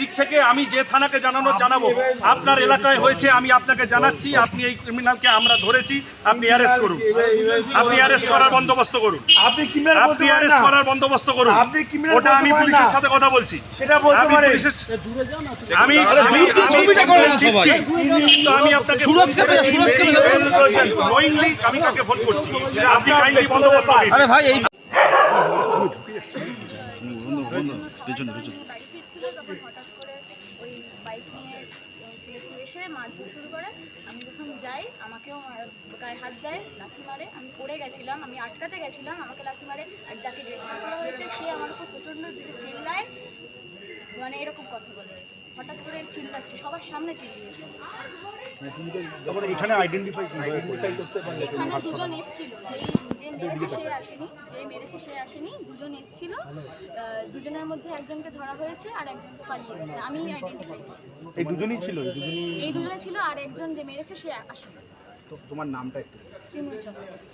দিক থেকে আমি যে থানাকে জানানো জানাব আপনার এলাকায় হয়েছে আমি আপনাকে জানাচ্ছি আপনি এই ক্রিমিনালকে আমরা ধরেছি আপনি অ্যারেস্ট করুন। আপনি অ্যারেস্ট করার বন্দোবস্ত করুন। আপনি আপনি অ্যারেস্ট করার বন্দোবস্ত করুন। আপনি ওটা আমি পুলিশের সাথে কথা বলছি। সেটা বলতে আমি পুলিশের আমি আমি কিন্তু আমি আপনাকে আমি তাকে ফোন করছি? আপনি কাইন্ডলি বন্দোবস্ত আরে ভাই এই পেছনে পেছনে। ফিরছিল তখন হঠাৎ করে ওই বাইক নিয়ে ছেলেটি এসে মারধর শুরু করে। আমি যখন যাই, আমাকেও গায়ে হাত দেয়, লাথি মারে। আমি পড়ে গেছিলাম, আমি আটকাতে গেছিলাম, আমাকে লাথি মারে আর যাকে গ্রেফতার করা হয়েছে, সে আমার উপর প্রচণ্ড চিল্লায়। মানে এরকম কথা বলে। হঠাৎ করে চিল্লাচ্ছে সবার সামনে চিল্লিয়েছে। এখানে আইডেন্টিফাই এখানে দুজন এসছিল যেই যে মেরেছে সে আসেনি যে মেরেছে সে আসেনি দুজন এসছিল। দুজনের মধ্যে একজনকে ধরা হয়েছে আর একজন তো পালিয়ে গেছে। আমি আইডেন্টিফাই এই দুজনই ছিল এই দুজনই এই দুজনে ছিল আর একজন যে মেরেছে সে আসেনি। তোমার নামটা একটু চক্রবর্তী